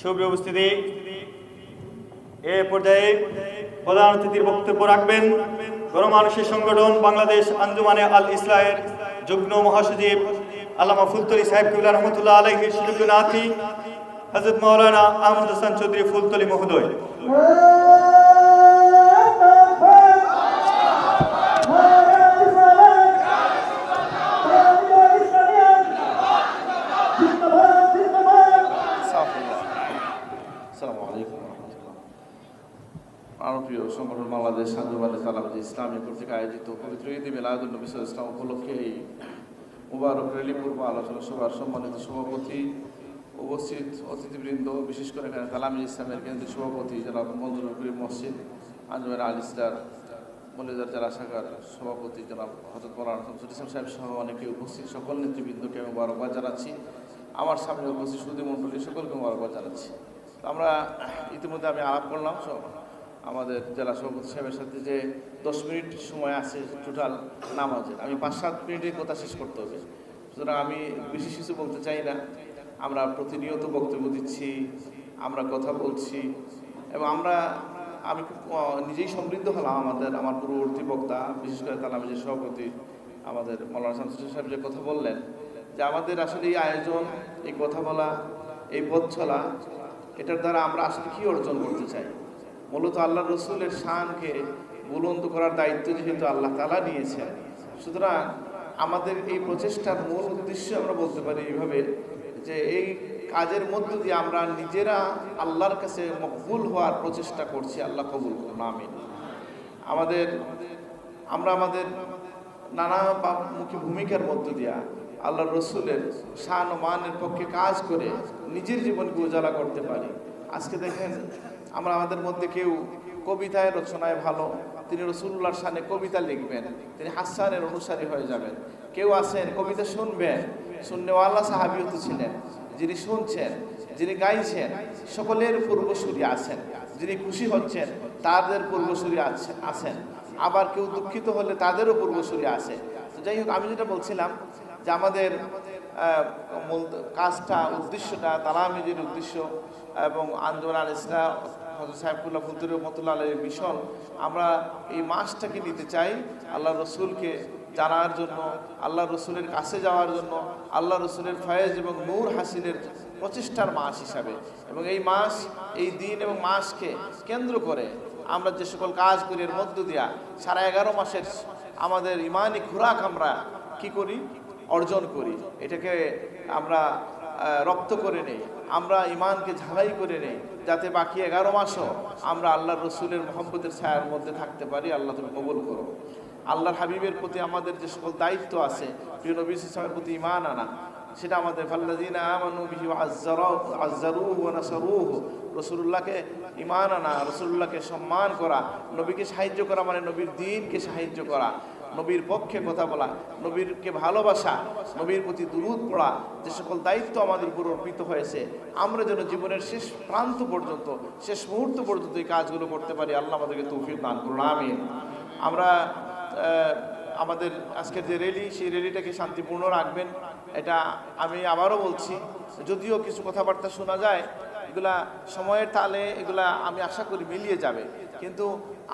সুপ্রিয় উপস্থিতি এ পর্যায়ে প্রধান অতিথির বক্তব্য রাখবেন গণমানুষের সংগঠন বাংলাদেশ আঞ্জুমানে আল ইসলামের যুগ্ম মহাসচিব আল্লামা ফুলতলি সাহেব কিবুল্লাহ রহমতুল্লাহ আলহির সুযোগ্য নাথি হজরত মৌলানা আহমদ হাসান চৌধুরী ফুলতলি মহোদয়। প্রিয় সংগঠন বাংলাদেশ আঞ্জুমানে তালাবাজ ইসলামী কর্তৃক আয়োজিত পবিত্র ঈদ মিলাদুল নবী ইসলাম উপলক্ষে এই মুবারক রেলি পূর্ব আলোচনা সভার সম্মানিত সভাপতি উপস্থিত অতিথিবৃন্দ, বিশেষ করে এখানে তালামি ইসলামের কেন্দ্রীয় সভাপতি জনাব মঞ্জুরুল করিম মসজিদ আঞ্জুমান আল ইসলার মলিদার জেলা শাখার সভাপতি জনাব হজরত মৌলানা শামসুল ইসলাম সাহেব সহ অনেকে উপস্থিত। সকল নেতৃবৃন্দকে আমি মুবারকবাদ জানাচ্ছি। আমার সামনে উপস্থিত সুদী মণ্ডলী, সকলকে মুবারকবাদ জানাচ্ছি। আমরা ইতিমধ্যে আমি আলাপ করলাম সব আমাদের জেলা সভাপতি সাহেবের সাথে যে দশ মিনিট সময় আছে টোটাল নামাজের, আমি পাঁচ সাত মিনিটের কথা শেষ করতে হবে। সুতরাং আমি বেশি কিছু বলতে চাই না। আমরা প্রতিনিয়ত বক্তব্য দিচ্ছি, আমরা কথা বলছি, এবং আমরা, আমি নিজেই সমৃদ্ধ হলাম আমাদের, আমার পূর্ববর্তী বক্তা, বিশেষ করে তালামিজের সভাপতি আমাদের মৌলানা শামসুল সাহেব যে কথা বললেন, যে আমাদের আসলে এই আয়োজন, এই কথা বলা, এই পথ চলা এটার দ্বারা আমরা আসলে কি অর্জন করতে চাই? মূলত আল্লাহ রসুলের শানকে বুলন্দ করার দায়িত্ব যেহেতু আল্লাহ তালা নিয়েছেন। সুতরাং আমাদের এই প্রচেষ্টার মূল উদ্দেশ্য আমরা বলতে পারি এইভাবে যে এই কাজের মধ্য দিয়ে আমরা নিজেরা আল্লাহর কাছে মকবুল হওয়ার প্রচেষ্টা করছি। আল্লাহ কবুল করুন, আমিন। আমাদের, আমরা আমাদের নানা মুখী ভূমিকার মধ্য দিয়া আল্লাহ রসুলের শান ও মানের পক্ষে কাজ করে নিজের জীবনকে উজালা করতে পারি। আজকে দেখেন, আমরা আমাদের মধ্যে কেউ কবিতায় রচনায় ভালো, তিনি রসুল্লাহর শানে কবিতা লিখবেন, তিনি হাসানের অনুসারী হয়ে যাবেন। কেউ আছেন, কবিতা শুনবেন শুননেওয়াল্লা সাহাবিয়ত ছিলেন, যিনি শুনছেন, যিনি গাইছেন, সকলের পূর্বসূরি আছেন। যিনি খুশি হচ্ছেন, তাদের পূর্বসূরি আছে, আছেন। আবার কেউ দুঃখিত হলে তাদেরও পূর্বসূরি আছে। যাই হোক, আমি যেটা বলছিলাম যে আমাদের মূল কাজটা, উদ্দেশ্যটা, তালামিজির উদ্দেশ্য এবং আন্দোলন আল ইসলাম হজরত সাহেবুল্লাহ ফুলতুর রহমতুল্লাহ আলের মিশন, আমরা এই মাসটাকে নিতে চাই আল্লাহ রসুলকে জানার জন্য, আল্লাহ রসুলের কাছে যাওয়ার জন্য, আল্লাহ রসুলের ফয়েজ এবং নূর হাসিলের প্রচেষ্টার মাস হিসাবে। এবং এই মাস, এই দিন এবং মাসকে কেন্দ্র করে আমরা যে সকল কাজ করি এর মধ্য দিয়া সারা এগারো মাসের আমাদের ইমানি খোরাক আমরা কি করি? অর্জন করি, এটাকে আমরা রপ্ত করে নেই, আমরা ইমানকে ঝালাই করে নেই, যাতে বাকি এগারো মাসও আমরা আল্লাহ রসুলের মোহাম্মদের ছায়ার মধ্যে থাকতে পারি, আল্লাহ তুমি কবুল করো। আল্লাহর হাবিবের প্রতি আমাদের যে সকল দায়িত্ব আছে, প্রিয় নবী ইসলামের প্রতি ইমান আনা, সেটা আমাদের ফাল্লাদিনা আমানু রসুল্লাহকে ইমান আনা রসুল্লাহকে সম্মান করা, নবীকে সাহায্য করা মানে নবীর দিনকে সাহায্য করা। নবীর পক্ষে কথা বলা, নবীরকে ভালোবাসা, নবীর প্রতি দুরুদ পড়া, যে সকল দায়িত্ব আমাদের উপর অর্পিত হয়েছে, আমরা যেন জীবনের শেষ প্রান্ত পর্যন্ত, শেষ মুহূর্ত পর্যন্ত এই কাজগুলো করতে পারি, আল্লাহ আমাদেরকে তৌফিক দান করুন, আমিন। আমরা আমাদের আজকের যে র্যালি সেই র্যালিটাকে শান্তিপূর্ণ রাখবেন, এটা আমি আবারও বলছি, যদিও কিছু কথাবার্তা শোনা যায় এগুলা সময়ের তালে এগুলা আমি আশা করি মিলিয়ে যাবে। কিন্তু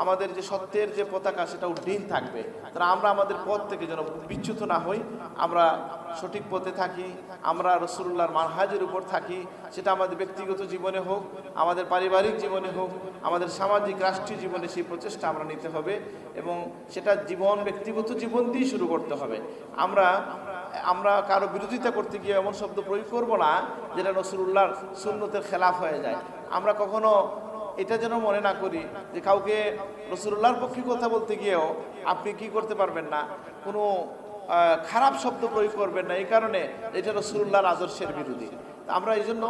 আমাদের যে সত্যের যে পতাকা সেটা উড্ডীন থাকবে। তারা আমরা আমাদের পথ থেকে যেন বিচ্যুত না হই, আমরা সঠিক পথে থাকি, আমরা রসুল্লাহর মানহাজের উপর থাকি, সেটা আমাদের ব্যক্তিগত জীবনে হোক, আমাদের পারিবারিক জীবনে হোক, আমাদের সামাজিক, রাষ্ট্রীয় জীবনে সেই প্রচেষ্টা আমরা নিতে হবে এবং সেটা জীবন, ব্যক্তিগত জীবন দিয়ে শুরু করতে হবে। আমরা আমরা কারও বিরোধিতা করতে গিয়ে এমন শব্দ প্রয়োগ করব না যেটা নসরুল্লাহর সুন্নতের খেলাফ হয়ে যায়। আমরা কখনো এটা যেন মনে না করি যে কাউকে রসুল্লাহর পক্ষে কথা বলতে গিয়েও আপনি কি করতে পারবেন না, কোনো খারাপ শব্দ প্রয়োগ করবেন না। এই কারণে এটা রসুল্লাহর আদর্শের বিরোধী। আমরা এই জন্য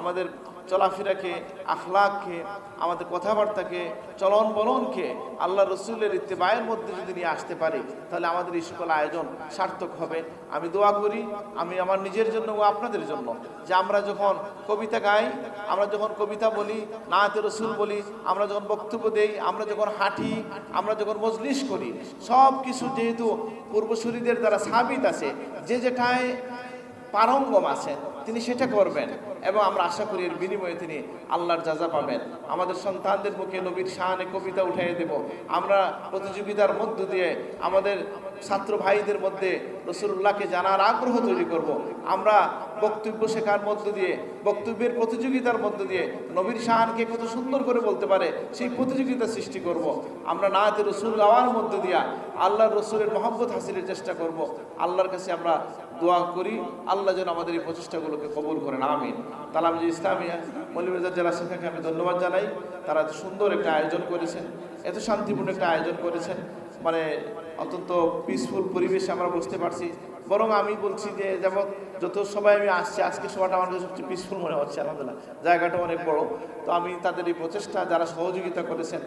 আমাদের চলাফেরাকে, আখলাককে, আমাদের কথাবার্তাকে চলন বলনকে আল্লাহ রসুলের ইত্তেবায়ের মধ্যে যদি নিয়ে আসতে পারি, তাহলে আমাদের এই সকল আয়োজন সার্থক হবে। আমি দোয়া করি, আমি আমার নিজের জন্য ও আপনাদের জন্য যে আমরা যখন কবিতা গাই, আমরা যখন কবিতা বলি, নাতে রসুল বলি, আমরা যখন বক্তব্য দেই, আমরা যখন হাঁটি, আমরা যখন মজলিস করি সব কিছু যেহেতু পূর্বসূরীদের দ্বারা সাবিত আছে, যে যেটায় পারঙ্গম আছেন তিনি সেটা করবেন। এবং আমরা আশা করি এর বিনিময়ে তিনি আল্লাহর যাজা পাবেন আমাদের সন্তানদের মুখে নবীর শাহানে কবিতা উঠাইয়ে দেব আমরা প্রতিযোগিতার মধ্য দিয়ে আমাদের ছাত্র ভাইদের মধ্যে রসুল্লাহকে জানার আগ্রহ তৈরি করব। আমরা বক্তব্য শেখার মধ্য দিয়ে বক্তব্যের প্রতিযোগিতার মধ্য দিয়ে নবীর শাহানকে কত সুন্দর করে বলতে পারে, সেই প্রতিযোগিতা সৃষ্টি করব। আমরা না নাতে রসুল গাওয়ার মধ্য দিয়া আল্লাহর রসুলের মহব্বত হাসিলের চেষ্টা করব। আল্লাহর কাছে আমরা দোয়া করি, আল্লাহ যেন আমাদের এই প্রচেষ্টাগুলোকে কবুল করেন, আমিন তালামজি ইসলামিয়া মলিবাজার জেলা শাখাকে আমি ধন্যবাদ জানাই তারা এত সুন্দর একটা আয়োজন করেছেন, এত শান্তিপূর্ণ একটা আয়োজন করেছেন মানে অত্যন্ত পিসফুল পরিবেশে আমরা বুঝতে পারছি। বরং আমি বলছি যে যেমন যত সবাই আমি আসছি আজকে সবাইটা আমার কাছে সবচেয়ে পিসফুল মনে হচ্ছে আলহামদুলিল্লাহ। জায়গাটা অনেক বড়। তো আমি তাদের এই প্রচেষ্টা যারা সহযোগিতা করেছেন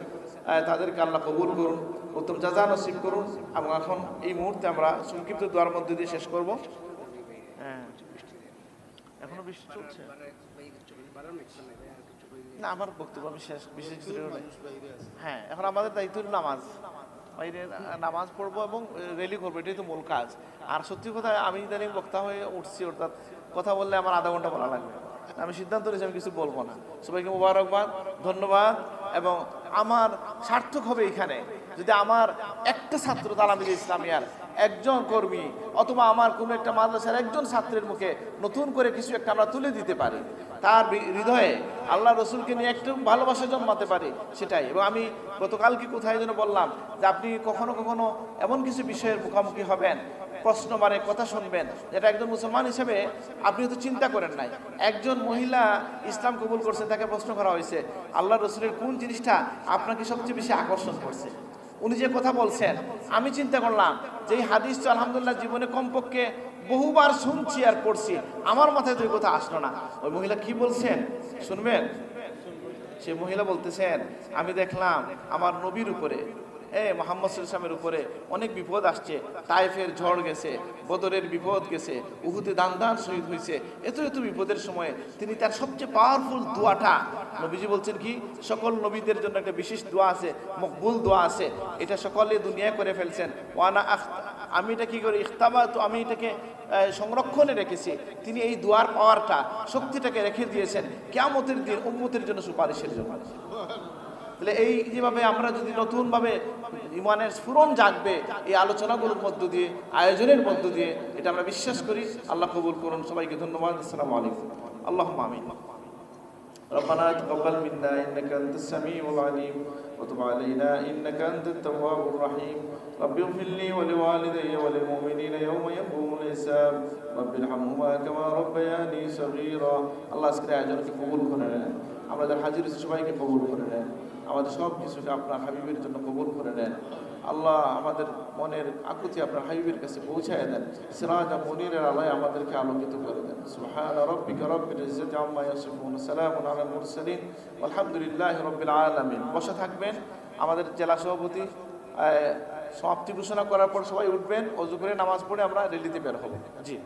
তাদেরকে আল্লাহ কবুল করুন উত্তম যাজা নসিব করুন। এবং এখন এই মুহূর্তে আমরা সংক্ষিপ্ত দোয়ার মধ্যে দিয়ে শেষ করব। হ্যাঁ এখনও বৃষ্টি চলছে? না আমার বক্তব্য আমি শেষ বিশেষ হ্যাঁ এখন আমাদের দায়িত্ব নামাজ। বাইরে নামাজ পড়ব এবং রেলি করব, এটাই তো মূল কাজ। আর সত্যি কথা, আমি ইদানিং বক্তা হয়ে উঠছি, অর্থাৎ কথা বললে আমার আধা ঘণ্টা বলা লাগবে। আমি সিদ্ধান্ত নিয়েছি, আমি কিছু বলব না। সবাইকে মুবারকবাদ, ধন্যবাদ, এবং আমার সার্থক হবে এখানে। যদি আমার একটা ছাত্র তালামিল ইসলামিয়ার একজন কর্মী অথবা আমার কোনো একটা মাদ্রাসার একজন ছাত্রের মুখে নতুন করে কিছু একটা আমরা তুলে দিতে পারি। তার হৃদয়ে আল্লাহ রসুলকে নিয়ে একটু ভালোবাসা জন্মাতে পারি সেটাই। এবং আমি গতকালকে কোথায় যেন বললাম যে আপনি কখনো কখনো এমন কিছু বিষয়ের মুখোমুখি হবেন, প্রশ্ন মানে কথা শুনবেন, যেটা একজন মুসলমান হিসেবে আপনি তো চিন্তা করেন নাই। একজন মহিলা ইসলাম কবুল করছে, তাকে প্রশ্ন করা হয়েছে, আল্লাহ রসুলের কোন জিনিসটা আপনাকে সবচেয়ে বেশি আকর্ষণ করছে? উনি যে কথা বলছেন, আমি চিন্তা করলাম যে এই হাদিস তো আলহামদুলিল্লাহ জীবনে কমপক্ষে বহুবার শুনছি আর পড়ছি। আমার মাথায় তো কথা আসলো না। ওই মহিলা কি বলছেন? শুনবেন? সে মহিলা বলতেছেন, আমি দেখলাম আমার নবীর উপরে এ মোহাম্মদ ইসলামের উপরে অনেক বিপদ আসছে। তাইফের ঝড় গেছে, বদরের বিপদ গেছে উহুতে দান দান শহীদ হয়েছে এত এত বিপদের সময়ে তিনি তার সবচেয়ে পাওয়ারফুল দোয়াটা। নবীজি বলছেন কি, সকল নবীদের জন্য একটা বিশেষ দোয়া আছে, মকবুল দোয়া আছে। এটা সকলে দুনিয়ায় করে ফেলছেন। ওয়ানা আখ, আমি এটা কি করি? ইখতাবা, তো আমি এটাকে সংরক্ষণে রেখেছি। তিনি এই দোয়ার পাওয়ারটা শক্তিটাকে রেখে দিয়েছেন। কেয়ামতের দিন উম্মতের জন্য সুপারিশের জন্য। তাহলে এই যেভাবে আমরা যদি নতুনভাবে ইমানের স্ফুরণ জাগবে এই আলোচনাগুলোর মধ্য দিয়ে আয়োজনের মধ্য দিয়ে এটা আমরা বিশ্বাস করি আল্লাহ কবুল করুন সবাইকে ধন্যবাদ আসসালামু আলাইকুম আল্লাহ আমিন ربنا تقبل منا انك انت السميع العليم وتب علينا انك انت التواب الرحيم رب اغفر لي ولوالدي وللمؤمنين يوم يقوم الحساب رب ارحمهما كما ربياني صغيرا الله আজকের আয়োজনকে কবুল করে নেন আমাদের হাজির সবাইকে কবুল করে নেন আমাদের সব কিছুকে আপনার হাবিবের জন্য কবুল করে নেন। আল্লাহ আমাদের মনের আকুতি আপনার হাবিবের কাছে পৌঁছায় দেন। সিরাজা মনিরের আলোয় আমাদেরকে আলোকিত করে দেন। সুবহান রাব্বিকা রাব্বিল ইজ্জাতি আম্মা ইয়াসিফুন। সালামুন আলাল মুরসালিন। আলহামদুলিল্লাহি আলামিন। বসে থাকবেন। আমাদের জেলা সভাপতি সমাপ্তি ঘোষণা করার পর সবাই উঠবেন। অজু করে নামাজ পড়ে আমরা রেলিতে বের হব। জি।